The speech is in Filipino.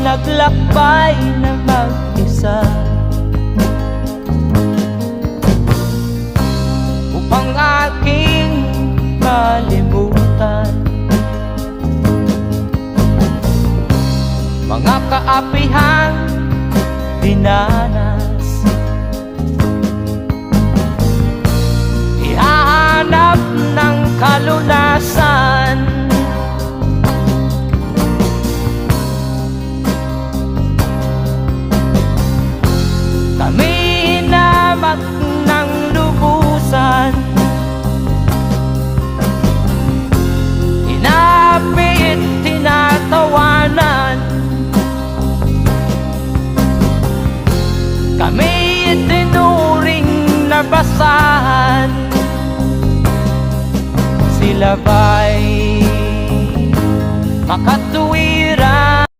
naglakbay na mag-isa. Upang aking malimutan. Mga kaapihang dinanas. Ihahanap ng kalunasan Kami tinuring na basahan Sila ba'y makatuwiran